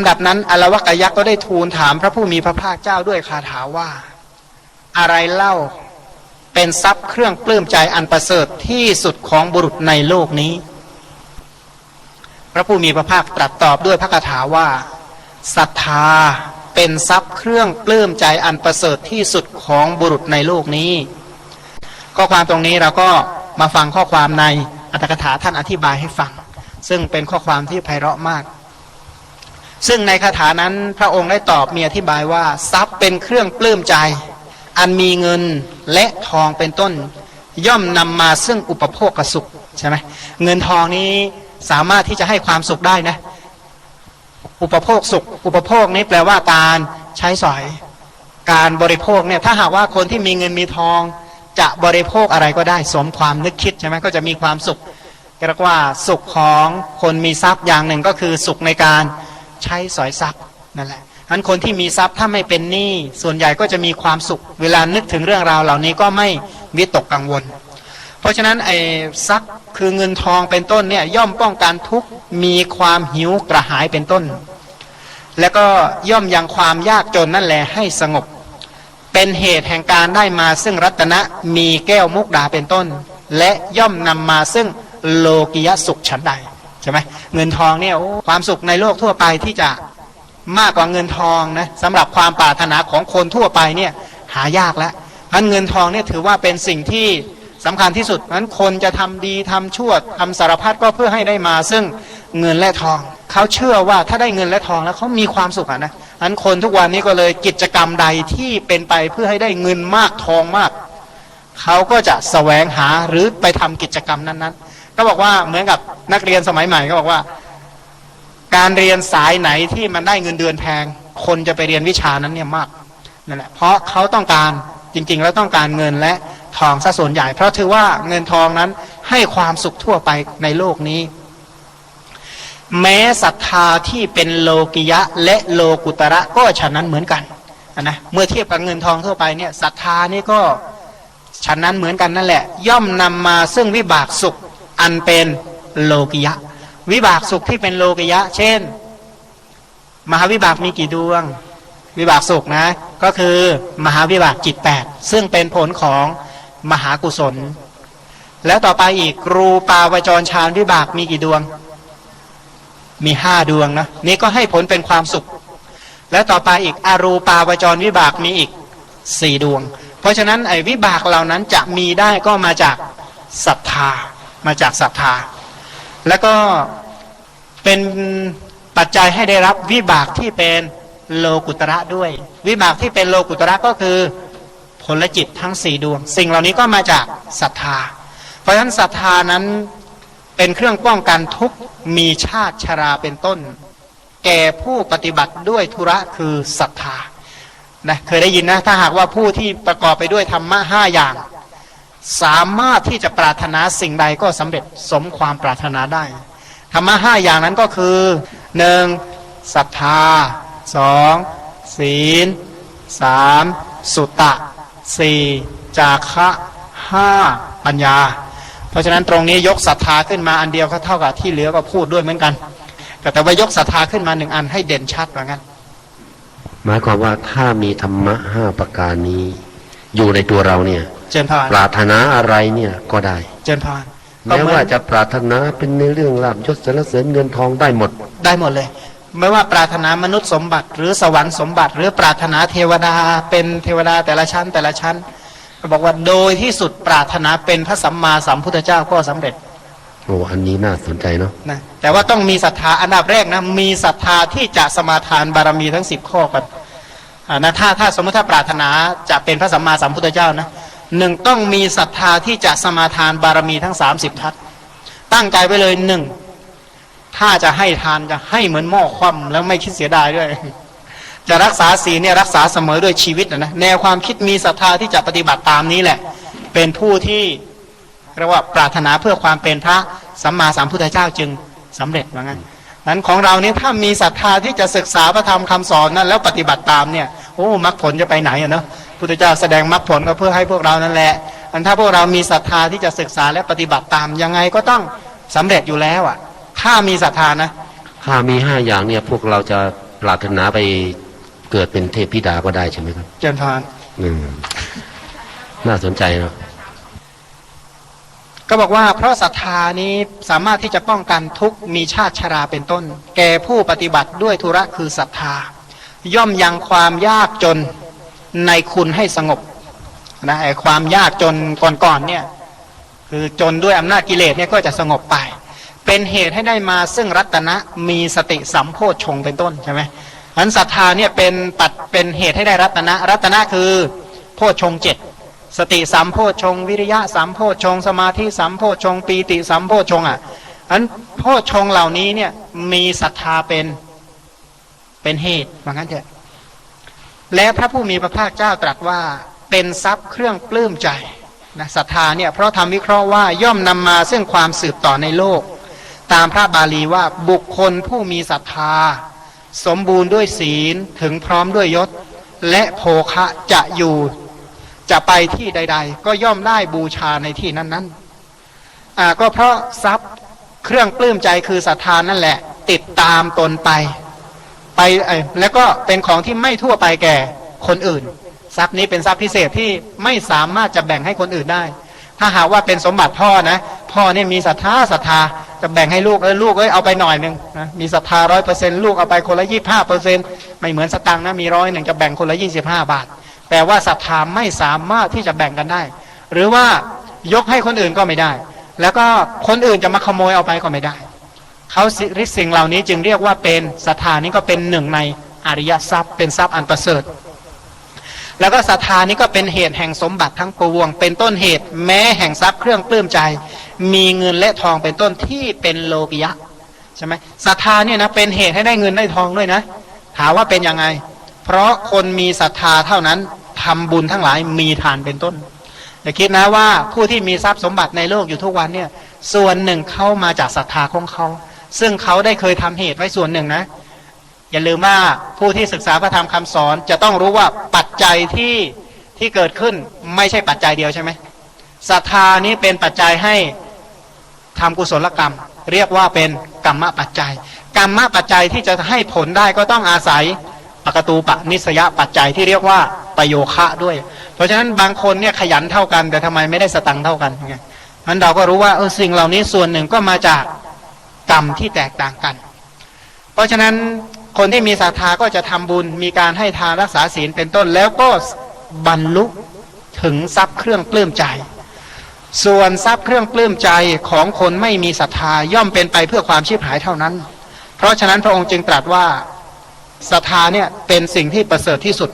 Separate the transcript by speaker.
Speaker 1: ำดับนั้นอลวกยักษ์ก็ได้ทูลถามพระผู้มีพระภาคเจ้าด้วยคาถาว่า อะไรเล่าเป็นทรัพย์เครื่องปลื้มใจอันประเสริฐที่สุดของบุรุษในโลกนี้ พระผู้มีพระภาคตรัสตอบด้วยพระคาถาว่าศรัทธาเป็นทรัพย์เครื่องปลื้มใจอันประเสริฐที่สุดของบุรุษในโลกนี้ ข้อความตรงนี้เราก็มาฟังข้อความในอัตถกถาท่านอธิบายให้ฟัง ซึ่งเป็นข้อความที่ไพเราะมาก ซึ่งในคาถานั้นพระองค์ได้ตอบมีอธิบายว่า ทรัพย์เป็นเครื่องปลื้มใจ อันมีเงินและทองเป็นต้น ย่อมนำมาซึ่งอุปโภคสุขใช่ไหมเงินทองนี้สามารถที่จะให้ความสุขได้นะ อุปโภคสุข อุปโภคนี้แปลว่าการใช้สอย การบริโภคเนี่ยถ้าหากว่าคนที่มีเงินมีทอง จะบริโภคอะไรก็ได้สมความนึกคิดใช่ไหมก็จะมีความสุขเรียกว่าสุขของคนมีทรัพย์อย่างหนึ่งก็คือสุขในการ ใช้สอยทรัพย์นั่นแหละอันคนที่มีทรัพย์ถ้าไม่เป็นหนี้ส่วนใหญ่ก็จะมีความสุข เวลานึกถึงเรื่องราวเหล่านี้ก็ไม่วิตกกังวล เพราะฉะนั้นไอ้ทรัพย์คือเงินทองเป็นต้นเนี่ยย่อมป้องกันทุกมีความหิวกระหายเป็นต้น แล้วก็ย่อมยังความยากจนนั่นแหละให้สงบ เป็นเหตุแห่งการได้มาซึ่งรัตนะมีแก้วมุกดาเป็นต้น และย่อมนำมาซึ่งโลกิยสุขฉันใด ช่ไหมเงินทองเนี่ยความสุขในโลกทั่วไปที่จะมากกว่าเงินทองนะสำหรับความปรารถนาของคนทั่วไปเนี่ยหายากแล้วเพราะเงินทองเนี่ยถือว่าเป็นสิ่งที่สำคัญที่สุดนั้นคนจะทำดีทำชั่วทำสารพัดก็เพื่อให้ได้มา ซึ่งเงินและทองเขาเชื่อว่าถ้าได้เงินและทองแล้วเขามีความสุขะนะนั้นคนทุกวันนี้ก็เลยกิจกรรมใดที่เป็นไปเพื่อให้ได้เงินมากทองมากเขาก็จะแสวงหาหรือไปทำกิจกรรมนั้นๆ ก็บอกว่าเหมือนกับนักเรียนสมัยใหม่ก็บอกว่า การเรียนสายไหนที่มันได้เงินเดือนแพง คนจะไปเรียนวิชานั้นเนี่ยมากนั่นแหละเพราะเขาต้องการจริง ๆ แล้วต้องการเงินและทองซะส่วนใหญ่ เพราะถือว่าเงินทองนั้นให้ความสุขทั่วไปในโลกนี้ แม้ศรัทธาที่เป็นโลกิยะและโลกุตระก็ฉะนั้นเหมือนกันนะเมื่อเทียบกับเงินทองทั่วไปเนี่ยศรัทธานี่ก็ฉะนั้นเหมือนกันนั่นแหละ ย่อมนำมาซึ่งวิบากสุข อันเป็นโลกิยะ วิบากสุขที่เป็นโลกิยะ เช่น มหาวิบากมีกี่ดวง วิบากสุขนะ ก็คือมหาวิบากจิตแปดซึ่งเป็นผลของมหากุศล แล้วต่อไปอีกรูปาวจรฌานวิบากมีกี่ดวง มีห้าดวงนะนี่ก็ให้ผลเป็นความสุข แล้วต่อไปอีกอรูปาวจรวิบากมีอีกสี่ดวง เพราะฉะนั้นไอ้วิบากเหล่านั้นจะมีได้ก็มาจากศรัทธา มาจากศรัทธา แล้วก็เป็นปัจจัยให้ได้รับวิบากที่เป็นโลกุตระด้วย วิบากที่เป็นโลกุตระก็คือผลจิตทั้งสี่ดวง สิ่งเหล่านี้ก็มาจากศรัทธา เพราะฉะนั้นศรัทธานั้นเป็นเครื่องป้องกันทุกมีชาติชราเป็นต้น แก่ผู้ปฏิบัติด้วยธุระคือศรัทธานะเคยได้ยินนะถ้าหากว่าผู้ที่ประกอบไปด้วยธรรมะห้าอย่าง สามารถที่จะปรารถนาสิ่งใดก็สำเร็จสมความปรารถนาได้ธรรมะห้าอย่างนั้นก็คือหนึ่งศรัทธาสองศีลสามสุตตะสี่จาคะห้าปัญญา เพราะฉะนั้นตรงนี้ยกศรัทธาขึ้นมาอันเดียวก็เท่ากับที่เหลือก็พูดด้วยเหมือนกัน แต่แต่ว่ายกศรัทธาขึ้นมาหนึ่งอันให้เด่นชัดว่างั้น
Speaker 2: หมายความว่าถ้ามีธรรมะห้าประการนี้ อยู่ในตัวเราเนี่ย
Speaker 1: เจริญพร
Speaker 2: ปรารถนาอะไรเนี่ยก็ได้
Speaker 1: เจริญพรก็
Speaker 2: แม้
Speaker 1: เหมือน
Speaker 2: ว่าจะปรารถนาเป็นในเรื่องลาบยศสรรเสริญเงินทองได้หมด
Speaker 1: ได้หมดเลย ไม่ว่าปรารถนามนุษย์สมบัติ หรือสวรรค์สมบัติ หรือปรารถนาเทวดาเป็นเทวดาแต่ละชั้นแต่ละชั้นก็บอกว่าโดยที่สุดปรารถนาเป็นพระสัมมาสัมพุทธเจ้าก็สำเร็จ
Speaker 2: โอ้อันนี้น่าสนใจเนาะ
Speaker 1: นะแต่ว่าต้องมีศรัทธาอันดับแรกนะมีศรัทธาที่จะสมาทานบารมีทั้งสิบข้อกันอ่านะถ้าถ้าสมมติถ้าปรารถนาจะเป็นพระสัมมาสัมพุทธเจ้านะ หนึ่งต้องมีศรัทธาที่จะสมาทานบารมีทั้งสามสิบทัศตั้งใจไว้เลยหนึ่งถ้าจะให้ทานจะให้เหมือนหม้อคว่ำแล้วไม่คิดเสียดายด้วย จะรักษาศีลเนี่ยรักษาเสมอด้วยชีวิตนะแนวความคิดมีศรัทธาที่จะปฏิบัติตามนี้แหละ เป็นผู้ที่เรียกว่าปรารถนาเพื่อความเป็นพระสัมมาสัมพุทธเจ้าจึงสำเร็จว่างั้นนั้นของเราเนี่ยถ้ามีศรัทธาที่จะศึกษาพระธรรมคำสอนนั้นแล้วปฏิบัติตามเนี่ยโอ้มรรคผลจะไปไหนอะเนาะ พุทธเจ้าแสดงมรรคผลก็เพื่อให้พวกเรานั่นแหละ อันถ้าพวกเรามีศรัทธาที่จะศึกษาและปฏิบัติตามยังไงก็ต้องสำเร็จอยู่แล้วอะ ถ้ามีศรัทธานะ
Speaker 2: ถ้ามีห้าอย่างเนี่ยพวกเราจะรารถนาไปเกิดเป็นเทพธิดาก็ได้ใช่ไหมครับ
Speaker 1: เจริญพร
Speaker 2: อืมน่าสนใจเนาะ
Speaker 1: ก็บอกว่าเพราะศรัทธานี้สามารถที่จะป้องกันทุกข์มีชาติชราเป็นต้น แก่ผู้ปฏิบัติด้วยธุระคือศรัทธา ย่อมยังความยากจน ในคุณให้สงบนะไอความยากจนก่อนๆเนี่ยคือจนด้วยอำนาจกิเลสเนี่ยก็จะสงบไป เป็นเหตุให้ได้มาซึ่งรัตนะมีสติสัมโพชฌงเป็นต้นใช่ไหมอันศรัทธาเนี่ยเป็นปัดเป็นเหตุให้ได้รัตนะ รัตนะคือโพชฌงเจ็ดสติสัมโพชง วิริยะสัมโพชง สมาธิสัมโพชง ปีติสัมโพชงอะอันโพชงเหล่านี้เนี่ยมีศรัทธาเป็นเป็นเหตุว่างั้นเถอะ และพระผู้มีพระภาคเจ้าตรัสว่าเป็นทรัพย์เครื่องปลื้มใจนะศรัทธาเนี่ยเพราะทำวิเคราะห์ว่าย่อมนำมาซึ่งความสืบต่อในโลก ตามพระบาลีว่าบุคคลผู้มีศรัทธา สมบูรณ์ด้วยศีลถึงพร้อมด้วยยศ และโภคะจะอยู่จะไปที่ใด ๆ ก็ย่อมได้บูชาในที่นั้นๆอ่าก็เพราะทรัพย์เครื่องปลื้มใจคือศรัทธานั่นแหละ ติดตามตนไป ไปแล้วก็เป็นของที่ไม่ทั่วไปแก่คนอื่น ทรัพย์นี้เป็นทรัพย์พิเศษที่ไม่สามารถจะแบ่งให้คนอื่นได้ ถ้าหากว่าเป็นสมบัติพ่อนะ พ่อเนี่ยมีศรัทธาศรัทธาจะแบ่งให้ลูกเออลูกเอ้ยเอาไปหน่อยหนึ่งนะมีศรัทธาร้อยเปอร์เซ็นต์ลูกเอาไปคนละยี่ห้าเปอร์เซ็นต์ไม่เหมือนสตังค์นะมีร้อยหนึ่งจะแบ่งคนละยี่สิบห้าบาทแต่ว่าศรัทธาไม่สามารถที่จะแบ่งกันได้ หรือว่ายกให้คนอื่นก็ไม่ได้ แล้วก็คนอื่นจะมาขโมยเอาไปก็ไม่ได้ เขาสิสิ่งเหล่านี้จึงเรียกว่าเป็นศรัทธานี้ก็เป็นหนึ่งในอริยทรัพย์ เป็นทรัพย์อันประเสริฐ แล้วก็ศรัทธานี้ก็เป็นเหตุแห่งสมบัติทั้งปวง เป็นต้นเหตุแม้แห่งทรัพย์เครื่องปลื้มใจ มีเงินและทองเป็นต้นที่เป็นโลกิยะใช่ไหมศรัทธาเนี่ยนะเป็นเหตุให้ได้เงินได้ทองด้วยนะ ถามว่าเป็นยังไง เพราะคนมีศรัทธาเท่านั้นทำบุญทั้งหลายมีทานเป็นต้นอย่าคิดนะว่าผู้ที่มีทรัพย์สมบัติในโลกอยู่ทุกวันเนี่ย ส่วนหนึ่งเข้ามาจากศรัทธาของเขา ซึ่งเขาได้เคยทำเหตุไว้ส่วนหนึ่งนะ อย่าลืมว่าผู้ที่ศึกษาพระธรรมคำสอน จะต้องรู้ว่าปัจจัยที่ที่เกิดขึ้นไม่ใช่ปัจจัยเดียวใช่ไหมศรัทธานี้เป็นปัจจัยให้ทำกุศลกรรม เรียกว่าเป็นกรรมปัจจัย กรรมปัจจัยที่จะให้ผลได้ก็ต้องอาศัยปกตูปนิสยปัจจัยที่เรียกว่าประโยคะด้วย เพราะฉะนั้นบางคนเนี่ยขยันเท่ากันแต่ทำไมไม่ได้สตังเท่ากันไงมันเราก็รู้ว่าเออสิ่งเหล่านี้ส่วนหนึ่งก็มาจาก กรรมที่แตกต่างกัน เพราะฉะนั้นคนที่มีศรัทธาก็จะทำบุญมีการให้ทานรักษาศีลเป็นต้นแล้วก็บรรลุถึงทรัพย์เครื่องปลื้มใจ ส่วนทรัพย์เครื่องปลื้มใจของคนไม่มีศรัทธาย่อมเป็นไปเพื่อความชีพหายเท่านั้น เพราะฉะนั้นพระองค์จึงตรัสว่าศรัทธาเนี่ยเป็นสิ่งที่ประเสริฐที่สุด